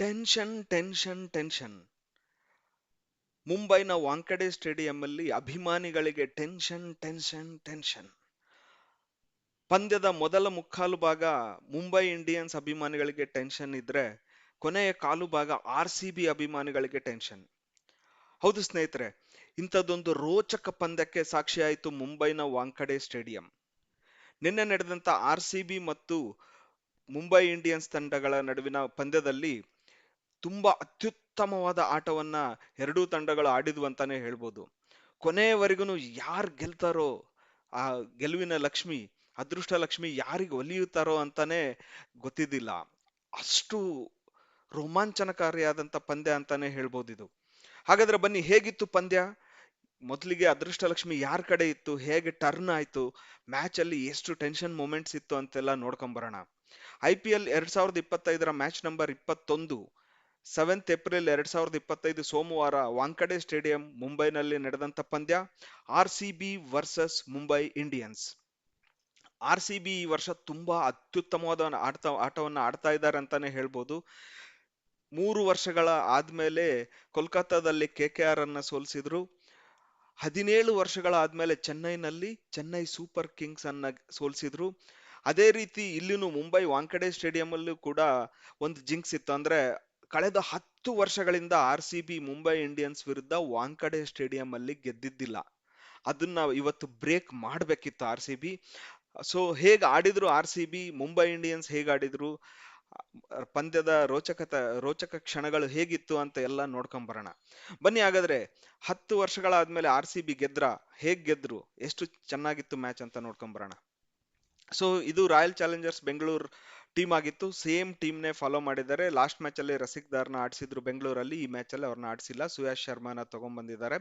Tension tension tension. ಮುಂಬೈನ ವಾಂಕಡೆ ಸ್ಟೇಡಿಯಂನಲ್ಲಿ ಅಭಿಮಾನಿಗಳಿಗೆ tension tension tension. ಪಂದ್ಯದ ಮೊದಲ ಮುಕ್ಕಾಲು ಭಾಗ ಮುಂಬೈ ಇಂಡಿಯನ್ಸ್ ಅಭಿಮಾನಿಗಳಿಗೆ ಟೆನ್ಷನ್ ಇದ್ರೆ, ಕೊನೆಯ ಕಾಲು ಭಾಗ ಆರ್ ಸಿ ಬಿ ಅಭಿಮಾನಿಗಳಿಗೆ ಟೆನ್ಷನ್. ಹೌದು ಸ್ನೇಹಿತರೆ, ಇಂಥದ್ದೊಂದು ರೋಚಕ ಪಂದ್ಯಕ್ಕೆ ಸಾಕ್ಷಿಯಾಯಿತು ಮುಂಬೈನ ವಾಂಕಡೆ ಸ್ಟೇಡಿಯಂ. ನಿನ್ನೆ ನಡೆದಂತ ಆರ್ ಸಿ ಬಿ ಮತ್ತು ಮುಂಬೈ ಇಂಡಿಯನ್ಸ್ ತಂಡಗಳ ನಡುವಿನ ಪಂದ್ಯದಲ್ಲಿ ತುಂಬಾ ಅತ್ಯುತ್ತಮವಾದ ಆಟವನ್ನ ಎರಡೂ ತಂಡಗಳು ಆಡಿದ್ವು ಅಂತಾನೆ ಹೇಳ್ಬೋದು. ಕೊನೆಯವರೆಗೂ ಯಾರು ಗೆಲ್ತಾರೋ ಆ ಗೆಲುವಿನ ಲಕ್ಷ್ಮಿ ಅದೃಷ್ಟ ಲಕ್ಷ್ಮಿ ಯಾರಿಗೆ ಒಲಿಯುತ್ತಾರೋ ಅಂತಾನೆ ಗೊತ್ತಿದ್ದಿಲ್ಲ. ಅಷ್ಟು ರೋಮಾಂಚನಕಾರಿಯಾದಂಥ ಪಂದ್ಯ ಅಂತಾನೆ ಹೇಳ್ಬೋದು ಇದು. ಹಾಗಾದ್ರೆ ಬನ್ನಿ, ಹೇಗಿತ್ತು ಪಂದ್ಯ? ಮೊದಲಿಗೆ ಅದೃಷ್ಟ ಲಕ್ಷ್ಮಿ ಯಾರ ಕಡೆ ಇತ್ತು? ಹೇಗೆ ಟರ್ನ್ ಆಯ್ತು? ಮ್ಯಾಚ್ ಅಲ್ಲಿ ಎಷ್ಟು ಟೆನ್ಷನ್ ಮೂಮೆಂಟ್ಸ್ ಇತ್ತು ಅಂತೆಲ್ಲ ನೋಡ್ಕೊಂಬರೋಣ. ಐ ಪಿ ಎಲ್ ಎರಡ್ ಸಾವಿರದ ಇಪ್ಪತ್ತೈದರ ಮ್ಯಾಚ್ ನಂಬರ್ ಇಪ್ಪತ್ತೊಂದು. ಸೆವೆಂತ್ ಏಪ್ರಿಲ್ ಎರಡ್ ಸಾವಿರದ ಇಪ್ಪತ್ತೈದು ಸೋಮವಾರ ವಾಂಕಡೆ ಸ್ಟೇಡಿಯಂ ಮುಂಬೈನಲ್ಲಿ ನಡೆದಂತ ಪಂದ್ಯ R C versus Mumbai Indians R C ಈ ವರ್ಷ ತುಂಬಾ ಅತ್ಯುತ್ತಮವಾದ ಆಡ್ತಾ, ಆಟವನ್ನ ಆಡ್ತಾ ಇದ್ದಾರೆ ಅಂತಾನೆ ಹೇಳ್ಬೋದು. ಮೂರು ವರ್ಷಗಳ ಆದ್ಮೇಲೆ ಕೋಲ್ಕತ್ತಾದಲ್ಲಿ ಕೆ ಕೆ ಆರ್ ಅನ್ನ ಸೋಲಿಸಿದ್ರು. ಹದಿನೇಳು ವರ್ಷಗಳ ಆದ್ಮೇಲೆ ಚೆನ್ನೈನಲ್ಲಿ ಚೆನ್ನೈ ಸೂಪರ್ ಕಿಂಗ್ಸ್ ಅನ್ನ ಸೋಲಿಸಿದ್ರು. ಅದೇ ರೀತಿ ಇಲ್ಲಿನೂ ಮುಂಬೈ ವಾಂಕಡೆ ಸ್ಟೇಡಿಯಂ ಅಲ್ಲೂ ಕೂಡ ಒಂದು ಜಿಂಕ್ಸ್ ಇತ್ತು. ಅಂದ್ರೆ ಕಳೆದ ಹತ್ತು ವರ್ಷಗಳಿಂದ R C B Mumbai Indians ವಿರುದ್ಧ ವಾಂಕಡೆ ಸ್ಟೇಡಿಯಂ ಅಲ್ಲಿ ಗೆದ್ದಿದ್ದಿಲ್ಲ. ಅದನ್ನ ಇವತ್ತು ಬ್ರೇಕ್ ಮಾಡ್ಬೇಕಿತ್ತು ಆರ್ ಸಿ ಬಿ. ಸೊ ಹೇಗ್ ಆಡಿದ್ರು R C B? Mumbai Indians ಹೇಗ್ ಆಡಿದ್ರು? ಪಂದ್ಯದ ರೋಚಕತ, ರೋಚಕ ಕ್ಷಣಗಳು ಹೇಗಿತ್ತು ಅಂತ ಎಲ್ಲ ನೋಡ್ಕೊಂಡ್ ಬರೋಣ. ಬನ್ನಿ ಹಾಗಾದ್ರೆ, ಹತ್ತು ವರ್ಷಗಳಾದ್ಮೇಲೆ ಆರ್ ಸಿ ಬಿ ಗೆದ್ರ? ಹೇಗ್ ಗೆದ್ರು? ಎಷ್ಟು ಚೆನ್ನಾಗಿತ್ತು ಮ್ಯಾಚ್ ಅಂತ ನೋಡ್ಕೊಂಡ್ ಬರೋಣ. ಸೊ ಇದು ರಾಯಲ್ ಚಾಲೆಂಜರ್ಸ್ ಬೆಂಗಳೂರು ಟೀಮ್ ಆಗಿತ್ತು. ಸೇಮ್ ಟೀಮ್ನೇ ಫಾಲೋ ಮಾಡಿದ್ದಾರೆ. ಲಾಸ್ಟ್ ಮ್ಯಾಚ್ ಅಲ್ಲಿ ರಸಿಕ್ ದಾರ್ನ ಆಡಿಸಿದ್ರು ಬೆಂಗಳೂರಲ್ಲಿ. ಈ ಮ್ಯಾಚ್ ಅಲ್ಲಿ ಅವ್ರನ್ನ ಆಡಿಸಿಲ್ಲ. ಸುಯಾಶ್ ಶರ್ಮಾನ ತಗೊಂಡ್ಬಂದಿದ್ದಾರೆ.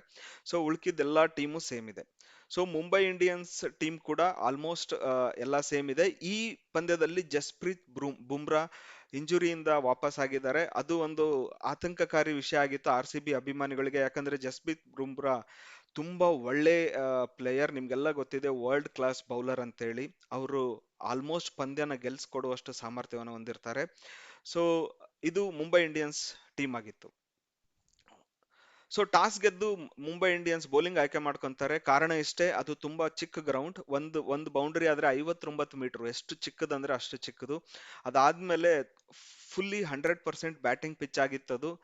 ಸೊ ಉಳ್ಕಿದ್ದೆಲ್ಲ ಟೀಮು ಸೇಮ್ ಇದೆ. ಸೊ ಮುಂಬೈ ಇಂಡಿಯನ್ಸ್ ಟೀಮ್ ಕೂಡ ಆಲ್ಮೋಸ್ಟ್ ಎಲ್ಲ ಸೇಮ್ ಇದೆ. ಈ ಪಂದ್ಯದಲ್ಲಿ ಜಸ್ಪ್ರೀತ್ ಬುಮ್ರಾ ಇಂಜುರಿಯಿಂದ ವಾಪಸ್ ಆಗಿದ್ದಾರೆ. ಅದು ಒಂದು ಆತಂಕಕಾರಿ ವಿಷಯ ಆಗಿತ್ತು ಆರ್ ಸಿ ಬಿ ಅಭಿಮಾನಿಗಳಿಗೆ. ಯಾಕಂದ್ರೆ ಜಸ್ಪ್ರೀತ್ ಬುಮ್ರಾ ತುಂಬಾ ಒಳ್ಳೆ ಪ್ಲೇಯರ್ ನಿಮ್ಗೆಲ್ಲ ಗೊತ್ತಿದೆ ವರ್ಲ್ಡ್ ಕ್ಲಾಸ್ ಬೌಲರ್ ಅಂತೇಳಿ. ಅವರು ಆಲ್ಮೋಸ್ಟ್ ಪಂದ್ಯನ ಗೆಲ್ಸ್ಕೊಡುವಷ್ಟು ಸಾಮರ್ಥ್ಯವನ್ನು ಹೊಂದಿರ್ತಾರೆ. ಸೊ ಇದು ಮುಂಬೈ ಇಂಡಿಯನ್ಸ್ ಟೀಮ್ ಆಗಿತ್ತು. ಸೊ ಟಾಸ್ ಗೆದ್ದು ಮುಂಬೈ ಇಂಡಿಯನ್ಸ್ ಬೌಲಿಂಗ್ ಆಯ್ಕೆ ಮಾಡ್ಕೊಂತಾರೆ. ಕಾರಣ ಇಷ್ಟೇ, ಅದು ತುಂಬಾ ಚಿಕ್ಕ ಗ್ರೌಂಡ್ ಒಂದು ಒಂದು ಬೌಂಡ್ರಿ ಆದ್ರೆ ಐವತ್ತೊಂಬತ್ತು ಮೀಟರ್ ಎಷ್ಟು ಚಿಕ್ಕದಂದ್ರೆ ಅಷ್ಟು ಚಿಕ್ಕದು. ಅದಾದ್ಮೇಲೆ fully hundred percent batting pitch ಆಗಿತ್ತದು.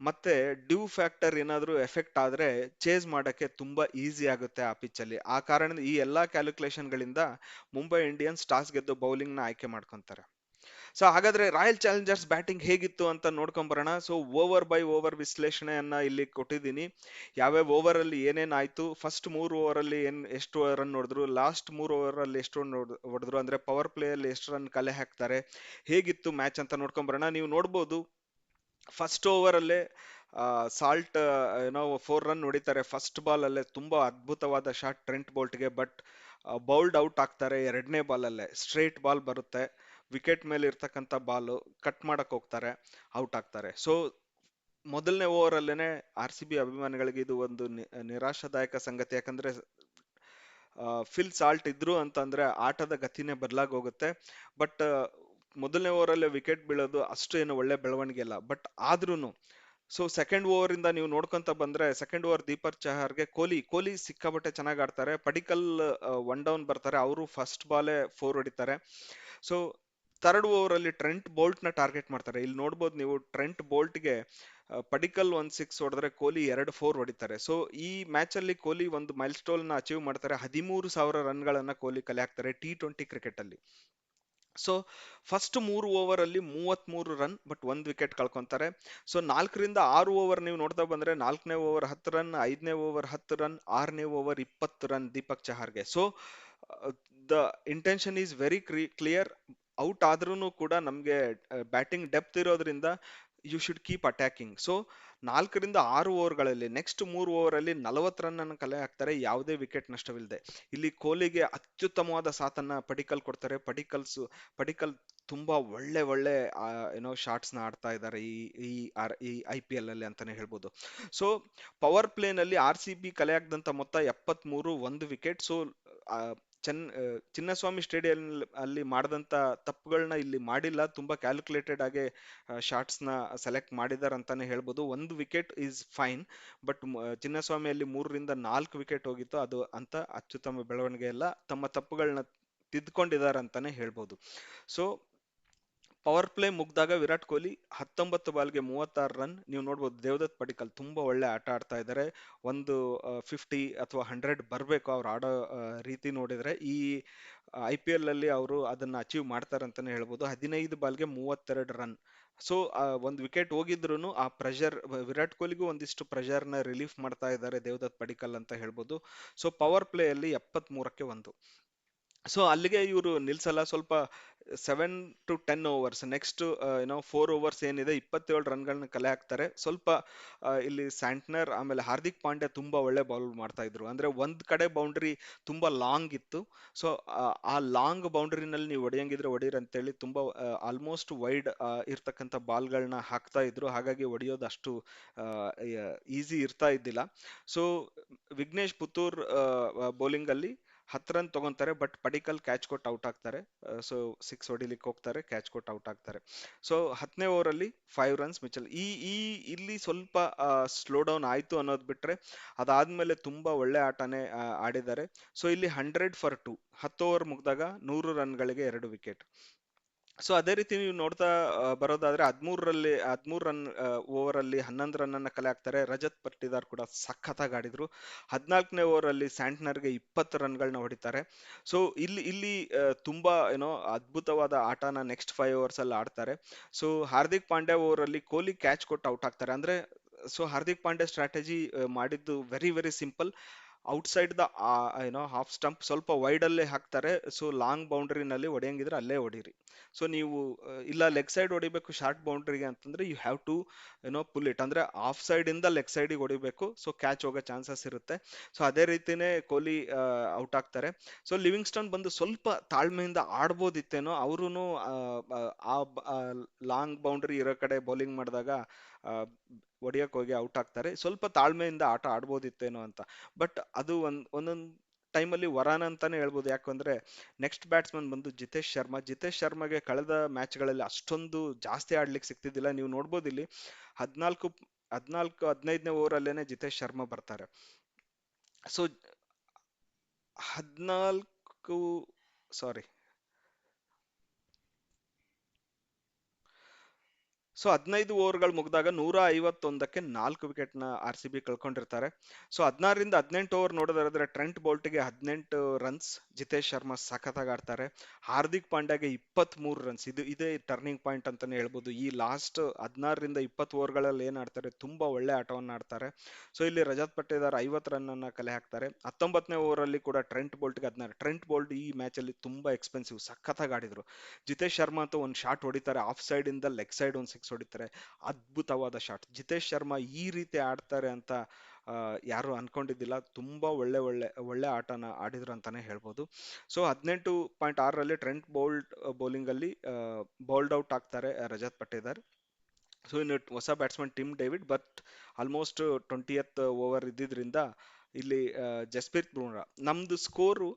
ಮತ್ತೆ ಡ್ಯೂ ಫ್ಯಾಕ್ಟರ್ ಏನಾದರೂ ಎಫೆಕ್ಟ್ ಆದ್ರೆ ಚೇಸ್ ಮಾಡಕ್ಕೆ ತುಂಬಾ ಈಸಿ ಆಗುತ್ತೆ ಆ ಪಿಚ್ ಅಲ್ಲಿ. ಆ ಕಾರಣದ ಈ ಎಲ್ಲಾ ಕ್ಯಾಲ್ಕುಲೇಷನ್ ಗಳಿಂದ ಮುಂಬೈ ಇಂಡಿಯನ್ಸ್ ಟಾಸ್ ಗೆದ್ದು ಬೌಲಿಂಗ್ನ ಆಯ್ಕೆ ಮಾಡ್ಕೊಂತಾರೆ. ಸೊ ಹಾಗಾದ್ರೆ ರಾಯಲ್ ಚಾಲೆಂಜರ್ಸ್ ಬ್ಯಾಟಿಂಗ್ ಹೇಗಿತ್ತು ಅಂತ ನೋಡ್ಕೊಂಬರೋಣ. ಸೊ ಓವರ್ ಬೈ ಓವರ್ ವಿಶ್ಲೇಷಣೆಯನ್ನ ಇಲ್ಲಿ ಕೊಟ್ಟಿದ್ದೀನಿ. ಯಾವ್ಯಾವ ಓವರ್ ಅಲ್ಲಿ ಏನೇನ್ ಆಯ್ತು, ಫಸ್ಟ್ ಮೂರು ಓವರ್ ಅಲ್ಲಿ ಏನ್ ಎಷ್ಟು ರನ್ ನೋಡಿದ್ರು ಲಾಸ್ಟ್ ಮೂರು ಓವರ್ ಅಲ್ಲಿ ಎಷ್ಟು ರನ್ ಹೊಡೆದ್ರು, ಅಂದ್ರೆ ಪವರ್ ಪ್ಲೇ ಅಲ್ಲಿ ಎಷ್ಟು ರನ್ ಕಲೆ ಹಾಕ್ತಾರೆ, ಹೇಗಿತ್ತು ಮ್ಯಾಚ್ ಅಂತ ನೋಡ್ಕೊಂಬರೋಣ. ನೀವು ನೋಡ್ಬೋದು. ಫಸ್ಟ್ ಓವರ್ ಅಲ್ಲೇ ಸಾಲ್ಟ್ ಏನೋ ಫೋರ್ ರನ್ ಹೊಡಿತಾರೆ. ಫಸ್ಟ್ ಬಾಲ್ ಅಲ್ಲೇ ತುಂಬಾ ಅದ್ಭುತವಾದ ಶಾಟ್ ಟ್ರೆಂಟ್ ಬೋಲ್ಟ್ಗೆ ಬಟ್ ಬೌಲ್ಡ್ ಔಟ್ ಆಗ್ತಾರೆ ಎರಡನೇ ಬಾಲ್ ಅಲ್ಲೇ. ಸ್ಟ್ರೇಟ್ ಬಾಲ್ ಬರುತ್ತೆ. ವಿಕೆಟ್ ಮೇಲೆ ಇರ್ತಕ್ಕಂಥ ಬಾಲು ಕಟ್ ಮಾಡಕ್ ಹೋಗ್ತಾರೆ ಔಟ್ ಆಗ್ತಾರೆ. ಸೊ ಮೊದಲನೇ ಓವರ್ ಅಲ್ಲೇನೆ ಆರ್ ಸಿ ಬಿ ಅಭಿಮಾನಿಗಳಿಗೆ ಇದು ಒಂದು ನಿರಾಶಾದಾಯಕ ಸಂಗತಿ. ಯಾಕಂದ್ರೆ ಫಿಲ್ ಸಾಲ್ಟ್ ಇದ್ರು ಅಂತಂದ್ರೆ ಆಟದ ಗತಿನೇ ಬದಲಾಗಿ ಹೋಗುತ್ತೆ. ಬಟ್ ಮೊದಲನೇ ಓವರ್ ಅಲ್ಲೇ ವಿಕೆಟ್ ಬೀಳೋದು ಅಷ್ಟು ಏನು ಒಳ್ಳೆ ಬೆಳವಣಿಗೆ ಇಲ್ಲ. ಬಟ್ ಆದ್ರೂ ಸೊ ಸೆಕೆಂಡ್ ಓವರ್ ಇಂದ ನೀವು ನೋಡ್ಕೊಂತ ಬಂದ್ರೆ ಸೆಕೆಂಡ್ ಓವರ್ ದೀಪಕ್ ಚಹಾರ್ಗೆ ಕೊಹ್ಲಿ ಕೊಹ್ಲಿ ಸಿಕ್ಕಾಬಟ್ಟೆ ಚೆನ್ನಾಗಿ ಆಡ್ತಾರೆ. ಪಡಿಕಲ್ ಒನ್ ಡೌನ್ ಬರ್ತಾರೆ. ಅವರು ಫಸ್ಟ್ ಬಾಲೇ ಫೋರ್ ಹೊಡಿತಾರೆ. ಸೊ ಥರ್ಡ್ ಓವರ್ ಅಲ್ಲಿ ಟ್ರೆಂಟ್ ಬೋಲ್ಟ್ನ ಟಾರ್ಗೆಟ್ ಮಾಡ್ತಾರೆ. ಇಲ್ಲಿ ನೋಡ್ಬೋದು ನೀವು ಟ್ರೆಂಟ್ ಬೋಲ್ಟ್ಗೆ ಪಡಿಕಲ್ ಒನ್ ಸಿಕ್ಸ್ ಹೊಡೆದ್ರೆ ಕೊಹ್ಲಿ ಎರಡು ಫೋರ್ ಹೊಡಿತಾರೆ. ಸೊ ಈ ಮ್ಯಾಚ್ ಅಲ್ಲಿ ಕೊಹ್ಲಿ ಒಂದು ಮೈಲ್ ಸ್ಟೋನ್ ಅಚೀವ್ ಮಾಡ್ತಾರೆ. ಹದಿಮೂರು ಸಾವಿರ ರನ್ ಗಳನ್ನ ಕೊಹ್ಲಿ ಕಲೆ ಹಾಕ್ತಾರೆ ಟಿ ಟ್ವೆಂಟಿ ಕ್ರಿಕೆಟ್ ಅಲ್ಲಿ. ಸೊ ಫಸ್ಟ್ ಮೂರು ಓವರಲ್ಲಿ ಅಲ್ಲಿ ಮೂವತ್ತ್ ಮೂರು ರನ್ ಬಟ್ ಒಂದ್ ವಿಕೆಟ್ ಕಳ್ಕೊತಾರೆ. ಸೊ ನಾಲ್ಕರಿಂದ ಆರು ಓವರ್ ನೀವು ನೋಡ್ತಾ ಬಂದ್ರೆ ನಾಲ್ಕನೇ ಓವರ್ ಹತ್ತು ರನ್ ಐದನೇ ಓವರ್ ಹತ್ತು ರನ್ ಆರನೇ ಓವರ್ ಇಪ್ಪತ್ತು run Deepak ಚಹಾರ್ಗೆ. So the intention is very clear out ಆದ್ರೂ ಕೂಡ ನಮ್ಗೆ ಬ್ಯಾಟಿಂಗ್ ಡೆಪ್ತ್ ಇರೋದ್ರಿಂದ you should keep attacking so ನಾಲ್ಕರಿಂದ ಆರು ಓವರ್ಗಳಲ್ಲಿ ನೆಕ್ಸ್ಟ್ ಮೂರು ಓವರ್ ಅಲ್ಲಿ ನಲವತ್ತು ರನ್ ಕಲೆ ಹಾಕ್ತಾರೆ, ಯಾವುದೇ ವಿಕೆಟ್ ನಷ್ಟವಿಲ್ಲದೆ ಇಲ್ಲಿ ಕೊಹ್ಲಿಗೆ ಅತ್ಯುತ್ತಮವಾದ ಸಾಥನ್ನ ಪಡಿಕಲ್ ಕೊಡ್ತಾರೆ. ಪಡಿಕಲ್ಸ್, ಪಡಿಕಲ್ ತುಂಬಾ ಒಳ್ಳೆ ಒಳ್ಳೆ ಏನೋ ಶಾರ್ಟ್ಸ್ನ ಆಡ್ತಾ ಇದ್ದಾರೆ ಈ ಈ, ಆರ್, ಈ ಐ ಪಿ ಎಲ್ ಅಲ್ಲಿ ಅಂತಾನೆ ಹೇಳ್ಬೋದು. ಸೊ ಪವರ್ ಪ್ಲೇನಲ್ಲಿ ಆರ್ ಸಿ ಬಿ ಕಲೆ ಹಾಕಿದಂತ ಮೊತ್ತ ಎಪ್ಪತ್ಮೂರು, ಒಂದು ವಿಕೆಟ್ ಸೊ ಚೆನ್ ಚಿನ್ನಸ್ವಾಮಿ ಸ್ಟೇಡಿಯಂ ಅಲ್ಲಿ ಮಾಡಿದಂತ ತಪ್ಪುಗಳನ್ನ ಇಲ್ಲಿ ಮಾಡಿಲ್ಲ. ತುಂಬಾ ಕ್ಯಾಲ್ಕುಲೇಟೆಡ್ ಆಗಿ ಶಾರ್ಟ್ಸ್ನ ನ ಸೆಲೆಕ್ಟ್ ಮಾಡಿದ್ದಾರೆ ಅಂತಾನೆ ಹೇಳ್ಬೋದು. ಒಂದು wicket is fine but Chinnaswamy ಅಲ್ಲಿ ಮೂರರಿಂದ ನಾಲ್ಕು ವಿಕೆಟ್ ಹೋಗಿತ್ತು. ಅದು ಅಂತ ಅತ್ಯುತ್ತಮ ಬೆಳವಣಿಗೆ ಅಲ್ಲ. ತಮ್ಮ ತಪ್ಪುಗಳನ್ನ ತಿದ್ಕೊಂಡಿದ್ದಾರೆ ಅಂತಾನೆ ಹೇಳ್ಬೋದು. ಸೊ ಪವರ್ ಪ್ಲೇ ಮುಗ್ದಾಗ ವಿರಾಟ್ ಕೊಹ್ಲಿ ಹತ್ತೊಂಬತ್ತು ಬಾಲ್ಗೆ ಮೂವತ್ತಾರು ರನ್. ನೀವು ನೋಡ್ಬೋದು ದೇವದತ್ ಪಡಿಕಲ್ ತುಂಬಾ ಒಳ್ಳೆ ಆಟ ಆಡ್ತಾ ಇದ್ದಾರೆ. ಒಂದು ಫಿಫ್ಟಿ ಅಥವಾ ಹಂಡ್ರೆಡ್ ಬರಬೇಕು ಅವ್ರು ಆಡೋ ರೀತಿ ನೋಡಿದ್ರೆ. ಈ ಐ ಪಿ ಎಲ್ ಅಲ್ಲಿ ಅವರು ಅದನ್ನ ಅಚೀವ್ ಮಾಡ್ತಾರೆ ಅಂತಾನೆ ಹೇಳ್ಬೋದು. ಹದಿನೈದು ಬಾಲ್ಗೆ ಮೂವತ್ತೆರಡು ರನ್. ಸೊ ಒಂದು ವಿಕೆಟ್ ಹೋಗಿದ್ರು ಆ ಪ್ರೆಷರ್ ವಿರಾಟ್ ಕೊಹ್ಲಿಗೂ ಒಂದಿಷ್ಟು ಪ್ರೆಷರ್ನ ರಿಲೀಫ್ ಮಾಡ್ತಾ ಇದ್ದಾರೆ ದೇವದತ್ ಪಡಿಕಲ್ ಅಂತ ಹೇಳ್ಬೋದು. ಸೊ ಪವರ್ ಪ್ಲೇಯಲ್ಲಿ ಎಪ್ಪತ್ತ್ ಮೂರಕ್ಕೆ ಒಂದು. ಸೊ ಅಲ್ಲಿಗೆ ಇವರು ನಿಲ್ಸಲ್ಲ. ಸ್ವಲ್ಪ seven to ten overs next ಏನೋ ಫೋರ್ ಓವರ್ಸ್ ಏನಿದೆ, ಇಪ್ಪತ್ತೇಳು ರನ್ಗಳನ್ನ ಕಲೆ ಹಾಕ್ತಾರೆ. ಸ್ವಲ್ಪ ಇಲ್ಲಿ ಸ್ಯಾಂಟ್ನರ್, ಆಮೇಲೆ ಹಾರ್ದಿಕ್ ಪಾಂಡ್ಯ ತುಂಬಾ ಒಳ್ಳೆ ಬೌಲ್ ಮಾಡ್ತಾ ಇದ್ರು ಅಂದ್ರೆ ಒಂದ್ ಕಡೆ ಬೌಂಡ್ರಿ ತುಂಬಾ ಲಾಂಗ್ ಇತ್ತು. ಸೊ ಆ ಲಾಂಗ್ ಬೌಂಡ್ರಿನಲ್ಲಿ ನೀವು ಹೊಡೆಯಂಗಿದ್ರೆ ಹೊಡೀರಿ ಅಂತೇಳಿ ತುಂಬಾ ಆಲ್ಮೋಸ್ಟ್ ವೈಡ್ ಇರ್ತಕ್ಕಂಥ ಬಾಲ್ಗಳನ್ನ ಹಾಕ್ತಾ ಇದ್ರು ಹಾಗಾಗಿ ಹೊಡೆಯೋದು ಅಷ್ಟು ಈಸಿ ಇರ್ತಾ ಇದ್ದಿಲ್ಲ. ಸೊ ವಿಘ್ನೇಶ್ ಪುತ್ತೂರ್ ಬೌಲಿಂಗ್ ಅಲ್ಲಿ ಹತ್ತು ರನ್ ತಗೊಂತಾರೆ ಬಟ್ ಪಡಿಕಲ್ ಕ್ಯಾಚ್ ಕೊಟ್ ಔಟ್ ಆಗ್ತಾರೆ ಸೊ ಸಿಕ್ಸ್ ಹೊಡಿಲಿಕ್ಕೆ ಹೋಗ್ತಾರೆ ಕ್ಯಾಚ್ ಕೊಟ್ ಔಟ್ ಆಗ್ತಾರೆ ಸೊ ಹತ್ತನೇ ಓವರ್ ಅಲ್ಲಿ ಫೈವ್ ರನ್ಸ್ ಮಿಚಲ್. ಈ ಈ, ಇಲ್ಲಿ ಸ್ವಲ್ಪ ಸ್ಲೋ ಡೌನ್ ಆಯ್ತು ಅನ್ನೋದು ಬಿಟ್ರೆ ಅದಾದ್ಮೇಲೆ ತುಂಬಾ ಒಳ್ಳೆ ಆಟನೇ ಆಡಿದ್ದಾರೆ. ಸೊ ಇಲ್ಲಿ ಹಂಡ್ರೆಡ್ ಫಾರ್ ಟು ಹತ್ತು ಓವರ್ ಮುಗಿದಾಗ ನೂರು ರನ್ಗಳಿಗೆ ಎರಡು ವಿಕೆಟ್ ಸೊ ಅದೇ ರೀತಿ ನೀವು ನೋಡ್ತಾ ಬರೋದಾದ್ರೆ ಹದ್ಮೂರಲ್ಲಿ ಹದ್ಮೂರು ರನ್ ಓವರ್ ಅಲ್ಲಿ ಹನ್ನೊಂದು ರನ್ ಅನ್ನ ಕಲೆ ಹಾಕ್ತಾರೆ ರಜತ್ ಪಟ್ಟಿದಾರ್ ಕೂಡ ಸಖತ್ತಾಗಿ ಆಡಿದ್ರು. ಹದಿನಾಲ್ಕನೇ ಓವರ್ ಅಲ್ಲಿ ಸ್ಯಾಂಟ್ನರ್ಗೆ ಇಪ್ಪತ್ತು ರನ್ಗಳನ್ನ ಹೊಡಿತಾರೆ. ಸೊ ಇಲ್ಲಿ ಇಲ್ಲಿ ತುಂಬಾ, ಏನೋ, ಅದ್ಭುತವಾದ ಆಟನ ನೆಕ್ಸ್ಟ್ ಫೈವ್ ಓವರ್ಸ್ ಅಲ್ಲಿ ಆಡ್ತಾರೆ. ಸೊ ಹಾರ್ದಿಕ್ ಪಾಂಡ್ಯ ಓವರ್ ಅಲ್ಲಿ ಕೊಹ್ಲಿ ಕ್ಯಾಚ್ ಕೊಟ್ಟು ಔಟ್ ಆಗ್ತಾರೆ. ಅಂದ್ರೆ, ಸೊ, ಹಾರ್ದಿಕ್ ಪಾಂಡ್ಯ ಸ್ಟ್ರಾಟಜಿ ಮಾಡಿದ್ದು very very simple outside the ಏನೋ ಹಾಫ್ ಸ್ಟಂಪ್ ಸ್ವಲ್ಪ ವೈಡ್ ಅಲ್ಲೇ ಹಾಕ್ತಾರೆ. ಸೊ ಲಾಂಗ್ ಬೌಂಡ್ರಿನಲ್ಲಿ ಹೊಡೆಯಂಗಿದ್ರೆ ಅಲ್ಲೇ ಹೊಡೀರಿ ಸೊ ನೀವು ಇಲ್ಲ ಲೆಗ್ ಸೈಡ್ ಹೊಡಿಬೇಕು ಶಾರ್ಟ್ ಬೌಂಡ್ರಿಗೆ ಅಂತಂದ್ರೆ ಯು ಹ್ಯಾವ್ ಟು ಏನೋ ಪುಲ್ ಇಟ್ ಅಂದ್ರೆ ಆಫ್ ಸೈಡ್ ಇಂದ ಲೆಗ್ ಸೈಡಿಗೆ ಹೊಡಿಬೇಕು ಸೊ ಕ್ಯಾಚ್ ಹೋಗೋ ಚಾನ್ಸಸ್ ಇರುತ್ತೆ. ಸೊ ಅದೇ ರೀತಿನೇ ಕೊಹ್ಲಿ ಔಟ್ ಆಗ್ತಾರೆ ಸೊ ಲಿವಿಂಗ್ಸ್ಟನ್ ಬಂದು ಸ್ವಲ್ಪ ತಾಳ್ಮೆಯಿಂದ ಆಡ್ಬೋದಿತ್ತೇನೋ ಅವರು ಆ ಲಾಂಗ್ ಬೌಂಡ್ರಿ ಇರೋ ಕಡೆ ಬೌಲಿಂಗ್ ಮಾಡಿದಾಗ ಹೊಡಿಯಕ್ ಹೋಗಿ ಔಟ್ ಆಗ್ತಾರೆ. ಸ್ವಲ್ಪ ತಾಳ್ಮೆಯಿಂದ ಆಟ ಆಡ್ಬೋದಿತ್ತೇನೋ ಅಂತ. ಬಟ್ ಅದು ಒಂದ್, ಒಂದೊಂದು ಟೈಮಲ್ಲಿ ವರಾನ ಅಂತಾನೆ ಹೇಳ್ಬೋದು. ಯಾಕಂದ್ರೆ ನೆಕ್ಸ್ಟ್ ಬ್ಯಾಟ್ಸ್ಮನ್ ಬಂದು ಜಿತೇಶ್ ಶರ್ಮಾ. ಜಿತೇಶ್ ಶರ್ಮಾಗೆ ಕಳೆದ ಮ್ಯಾಚ್ಗಳಲ್ಲಿ ಅಷ್ಟೊಂದು ಜಾಸ್ತಿ ಆಡ್ಲಿಕ್ಕೆ ಸಿಗ್ತಿದ್ದಿಲ್ಲ. ನೀವು ನೋಡ್ಬೋದು ಇಲ್ಲಿ ಹದ್ನಾಲ್ಕು ಹದ್ನಾಲ್ಕು, ಹದಿನೈದನೇ ಓವರ್ ಅಲ್ಲೇನೆ ಜಿತೇಶ್ ಶರ್ಮಾ ಬರ್ತಾರೆ. ಸೊ, ಹದಿನಾಲ್ಕು, ಸಾರಿ ಸೊ ಹದಿನೈದು ಓವರ್ಗಳು ಮುಗಿದಾಗ ನೂರ ಐವತ್ತೊಂದಕ್ಕೆ ನಾಲ್ಕು ವಿಕೆಟ್ನ ಆರ್ ಸಿ ಬಿ ಕಳ್ಕೊಂಡಿರ್ತಾರೆ. ಸೊ ಹದಿನಾರರಿಂದ ಹದಿನೆಂಟು ಓವರ್ ನೋಡೋದಾದ್ರೆ ಟ್ರೆಂಟ್ ಬೋಲ್ಟ್ಗೆ ಹದಿನೆಂಟು ರನ್ಸ್ ಜಿತೇಶ್ ಶರ್ಮಾ ಸಖತ್ತಾಗಿ ಆಡ್ತಾರೆ. ಹಾರ್ದಿಕ್ ಪಾಂಡ್ಯಾಗೆ ಇಪ್ಪತ್ತ್ ಮೂರು ರನ್ಸ್ ಇದು ಇದೇ ಟರ್ನಿಂಗ್ ಪಾಯಿಂಟ್ ಅಂತಾನೆ ಹೇಳ್ಬೋದು. ಈ ಲಾಸ್ಟ್ ಹದಿನಾರರಿಂದ ಇಪ್ಪತ್ತು ಓವರ್ಗಳಲ್ಲಿ ಏನು ಆಡ್ತಾರೆ? ತುಂಬಾ ಒಳ್ಳೆ ಆಟವನ್ನು ಆಡ್ತಾರೆ. ಸೊ ಇಲ್ಲಿ ರಜತ್ ಪಟ್ಟೇದಾರ್ ಐವತ್ತು ರನ್ ಕಲೆ ಹಾಕ್ತಾರೆ. ಹತ್ತೊಂಬತ್ತನೇ ಓವರ್ ಅಲ್ಲಿ ಕೂಡ ಟ್ರೆಂಟ್ ಬೋಲ್ಟ್ಗೆ ಹದಿನಾರು, ಟ್ರೆಂಟ್ ಬೋಲ್ಟ್ ಈ ಮ್ಯಾಚ್ ಅಲ್ಲಿ ತುಂಬಾ ಎಕ್ಸ್ಪೆನ್ಸಿವ್ ಸಖತ್ತಾಗಿ ಆಡಿದ್ರು. ಜಿತೇಶ್ ಶರ್ಮಾ ಅಂತ ಒಂದು ಶಾಟ್ ಹೊಡಿತಾರೆ ಆಫ್ ಸೈಡ್ ಇಂದ ಲೆಗ್ ಸೈಡ್ ಒಂದು ಸಿಕ್ಸ್ ಹೊಡಿತಾರೆ ಅದ್ಭುತವಾದ ಶಾಟ್ ಜಿತೇಶ್ ಶರ್ಮಾ ಈ ರೀತಿ ಆಡ್ತಾರೆ ಅಂತ ಯಾರು ಅನ್ಕೊಂಡಿದ್ದಿಲ್ಲ. ತುಂಬಾ ಒಳ್ಳೆ ಒಳ್ಳೆ ಒಳ್ಳೆ ಆಟನ ಆಡಿದ್ರು ಅಂತಾನೆ ಹೇಳ್ಬೋದು. ಸೊ ಹದಿನೆಂಟು ಪಾಯಿಂಟ್ ಆರರಲ್ಲಿ ಟ್ರೆಂಟ್ ಬೌಲ್ಡ್, ಬೌಲಿಂಗಲ್ಲಿ ಬೌಲ್ಡ್ ಔಟ್ ಆಗ್ತಾರೆ ರಜತ್ ಪಟ್ಟೇದಾರ್. ಸೊ ಇನ್ನು ಹೊಸ batsman Tim David, but almost twentieth over ಇದ್ದಿದ್ರಿಂದ ಇಲ್ಲಿ ಜಸ್ಪ್ರೀತ್ ಬುಮ್ರಾ. ನಮ್ದು score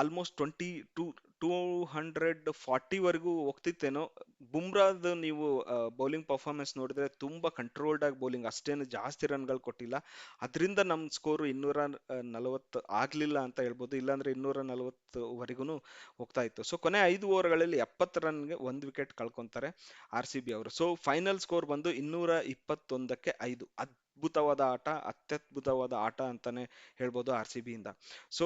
almost twenty two two hundred ಫಾರ್ಟಿವರೆಗೂ ಹೋಗ್ತಿತ್ತೇನೋ, ಬುಮ್ರಾದ ನೀವು ಬೌಲಿಂಗ್ ಪರ್ಫಾರ್ಮೆನ್ಸ್ ನೋಡಿದ್ರೆ ತುಂಬಾ ಕಂಟ್ರೋಲ್ಡ್ ಆಗಿ ಬೌಲಿಂಗ್, ಅಷ್ಟೇನು ಜಾಸ್ತಿ ರನ್ಗಳು ಕೊಟ್ಟಿಲ್ಲ. ಅದರಿಂದ ನಮ್ಮ ಸ್ಕೋರು ಇನ್ನೂರ ನಲವತ್ತು ಆಗಲಿಲ್ಲ ಅಂತ ಹೇಳ್ಬೋದು, ಇಲ್ಲಾಂದರೆ ಇನ್ನೂರ ನಲವತ್ತುವರೆಗೂ ಹೋಗ್ತಾ ಇತ್ತು. ಸೊ ಕೊನೆ ಐದು ಓವರ್ಗಳಲ್ಲಿ ಎಪ್ಪತ್ತು ರನ್ಗೆ ಒಂದು ವಿಕೆಟ್ ಕಳ್ಕೊಂತಾರೆ ಆರ್ ಸಿ ಬಿ ಅವರು. ಸೊ ಫೈನಲ್ ಸ್ಕೋರ್ ಬಂದು ಇನ್ನೂರ ಇಪ್ಪತ್ತೊಂದಕ್ಕೆ ಐದು. ಅದ್ಭುತವಾದ ಆಟ, ಅತ್ಯದ್ಭುತವಾದ ಆಟ ಅಂತಾನೆ ಹೇಳ್ಬೋದು ಆರ್ ಸಿ ಬಿಯಿಂದ. ಸೊ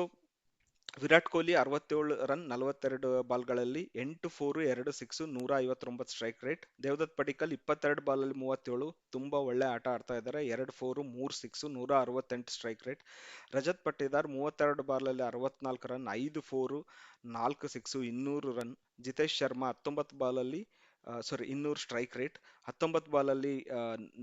ವಿರಾಟ್ ಕೊಹ್ಲಿ ಅರವತ್ತೇಳು ರನ್, ನಲವತ್ತೆರಡು ಬಾಲ್ಗಳಲ್ಲಿ ಎಂಟು ಫೋರು, ಎರಡು ಸಿಕ್ಸ್, ನೂರ ಐವತ್ತೊಂಬತ್ತು ಸ್ಟ್ರೈಕ್ ರೇಟ್. ದೇವದತ್ ಪಡಿಕಲ್ ಇಪ್ಪತ್ತೆರಡು ಬಾಲಲ್ಲಿ ಮೂವತ್ತೇಳು, ತುಂಬಾ ಒಳ್ಳೆ ಆಟ ಆಡ್ತಾ ಇದ್ದಾರೆ. ಎರಡು ಫೋರು, ಮೂರು ಸಿಕ್ಸ್, ನೂರ ಅರವತ್ತೆಂಟು ಸ್ಟ್ರೈಕ್ ರೇಟ್. ರಜತ್ ಪಟ್ಟಿದಾರ್ ಮೂವತ್ತೆರಡು ಬಾಲಲ್ಲಿ ಅರವತ್ನಾಲ್ಕು ರನ್, ಐದು ಫೋರು, ನಾಲ್ಕು ಸಿಕ್ಸು, ಇನ್ನೂರು ರನ್. ಜಿತೇಶ್ ಶರ್ಮಾ ಹತ್ತೊಂಬತ್ತು ಬಾಲಲ್ಲಿ ಸಾರಿ ಇನ್ನೂರು ಸ್ಟ್ರೈಕ್ ರೇಟ್ ಹತ್ತೊಂಬತ್ತು ಬಾಲಲ್ಲಿ